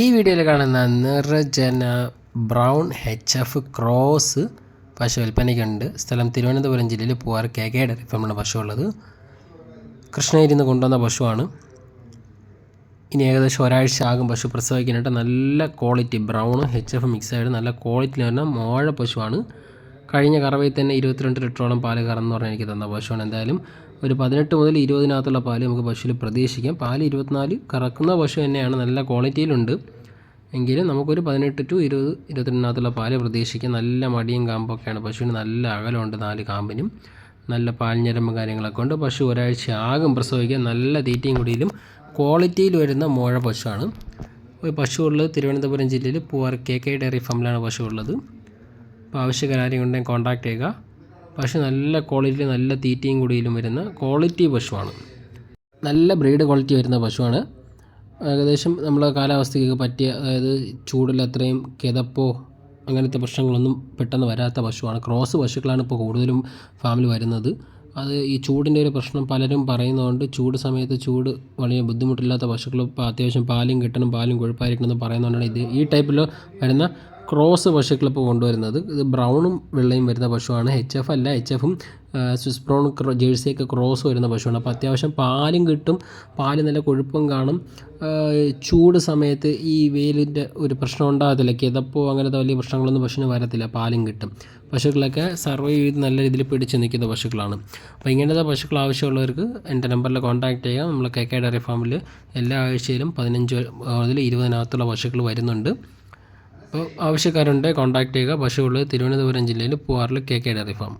ഈ വീഡിയോയിൽ കാണുന്ന നിർജന ബ്രൗൺ എച്ച് എഫ് ക്രോസ് പശു വിൽപ്പനയ്ക്കുണ്ട് സ്ഥലം തിരുവനന്തപുരം ജില്ലയിൽ പൂവാർ കെ കെ ഡയറി ഫാമാണ് പശു ഉള്ളത് കൃഷ്ണഗിരിയിൽ നിന്ന് കൊണ്ടുവന്ന പശുവാണ്. ഇനി ഏകദേശം ഒരാഴ്ച ആകും പശു പ്രസവിക്കാനായിട്ട്. നല്ല ക്വാളിറ്റി ബ്രൗണും എച്ച് എഫ് മിക്സ് ആയിട്ട് നല്ല ക്വാളിറ്റി ക്വാളിറ്റിയിൽ വരുന്ന മോഴ പശുവാണ്. കഴിഞ്ഞ കറവയിൽ തന്നെ ഇരുപത്തിരണ്ട് ലിറ്ററോളം പാൽ കറന്ന് പറഞ്ഞാൽ എനിക്ക് തന്ന പശുവാണ്. എന്തായാലും ഒരു പതിനെട്ട് മുതൽ ഇരുപതിനകത്തുള്ള പാൽ നമുക്ക് പശുവിൽ പ്രതീക്ഷിക്കാം. പാൽ ഇരുപത്തിനാല് കറക്കുന്ന പശു തന്നെയാണ് നല്ല ക്വാളിറ്റിയിലുണ്ട് എങ്കിലും നമുക്കൊരു പതിനെട്ട് ടു ഇരുപത് ഇരുപത്തിരണ്ടിനകത്തുള്ള പാൽ പ്രതീക്ഷിക്കാം. നല്ല മടിയും കാമ്പൊക്കെയാണ്. പശുവിന് നല്ല അകലമുണ്ട് നാല് കാമ്പിനും. നല്ല പാൽഞ്ഞരമ്പ് കാര്യങ്ങളൊക്കെ ഉണ്ട്. പശു ഒരാഴ്ച ആകും പ്രസവിക്കാൻ. നല്ല തീറ്റയും കുടിയിലും ക്വാളിറ്റിയിൽ വരുന്ന മുഴ പശുവാണ്. പശു ഉള്ളത് തിരുവനന്തപുരം ജില്ലയിൽ പൂവാർ കെ കെ ഡയറി ഫാമിലാണ് പശു ഉള്ളത്. അപ്പോൾ ആവശ്യക്കാരും ഉണ്ടെങ്കിൽ കോൺടാക്ട് ചെയ്യുക. പശു നല്ല ക്വാളിറ്റി നല്ല തീറ്റയും കൂടിയിലും വരുന്ന ക്വാളിറ്റി പശുവാണ്. നല്ല ബ്രീഡ് ക്വാളിറ്റി വരുന്ന പശുവാണ്. ഏകദേശം നമ്മളെ കാലാവസ്ഥയ്ക്ക് പറ്റിയ അതായത് ചൂടിൽ അത്രയും കിതപ്പോ അങ്ങനത്തെ പ്രശ്നങ്ങളൊന്നും പെട്ടെന്ന് വരാത്ത പശുവാണ്. ക്രോസ് പശുക്കളാണ് ഇപ്പോൾ കൂടുതലും ഫാമിൽ വരുന്നത്. അത് ഈ ചൂടിന്റെ ഒരു പ്രശ്നം പലരും പറയുന്നതുകൊണ്ട് ചൂട് സമയത്ത് ചൂട് വളരെ ബുദ്ധിമുട്ടില്ലാത്ത പശുക്കൾ അത്യാവശ്യം പാലും കിട്ടണം പാലും കൊഴുപ്പായിരിക്കണം എന്ന് പറയുന്നതുകൊണ്ടാണ് ഇത് ഈ ടൈപ്പിൽ വരുന്ന ക്രോസ് പശുക്കൾ ഇപ്പോൾ കൊണ്ടുവരുന്നത്. ഇത് ബ്രൗണും വെള്ളയും വരുന്ന പശുവാണ്. എച്ച് എഫ് അല്ല എച്ച് എഫും സ്വിസ് ബ്രൗൺ ജേഴ്സിയൊക്കെ ക്രോസ് വരുന്ന പശുവാണ്. അപ്പോൾ അത്യാവശ്യം പാലും കിട്ടും. പാൽ നല്ല കൊഴുപ്പും കാണും. ചൂട് സമയത്ത് ഈ വെയിലിന്റെ ഒരു പ്രശ്നം ഉണ്ടാകത്തില്ല. കിതപ്പോ അങ്ങനത്തെ വലിയ പ്രശ്നങ്ങളൊന്നും പശുവിന് വരത്തില്ല. പാലും കിട്ടും. പശുക്കളൊക്കെ സർവൈവ് ചെയ്ത് നല്ല രീതിയിൽ പിടിച്ച് നിൽക്കുന്ന പശുക്കളാണ്. അപ്പോൾ ഇങ്ങനത്തെ പശുക്കൾ ആവശ്യമുള്ളവർക്ക് എന്റെ നമ്പറിൽ കോൺടാക്റ്റ് ചെയ്യാം. നമ്മൾ കെ കെ ഡയറി ഫാമിൽ എല്ലാ ആഴ്ചയിലും പതിനഞ്ച് മുതൽ ഇരുപതിനകത്തുള്ള പശുക്കൾ വരുന്നുണ്ട്. അപ്പോൾ ആവശ്യക്കാരുണ്ട് കോൺടാക്ട് ചെയ്യുക. പശുവുള്ളത് തിരുവനന്തപുരം ജില്ലയിൽ പൂവാറിൽ കെ കെ ഡയറി ഫാം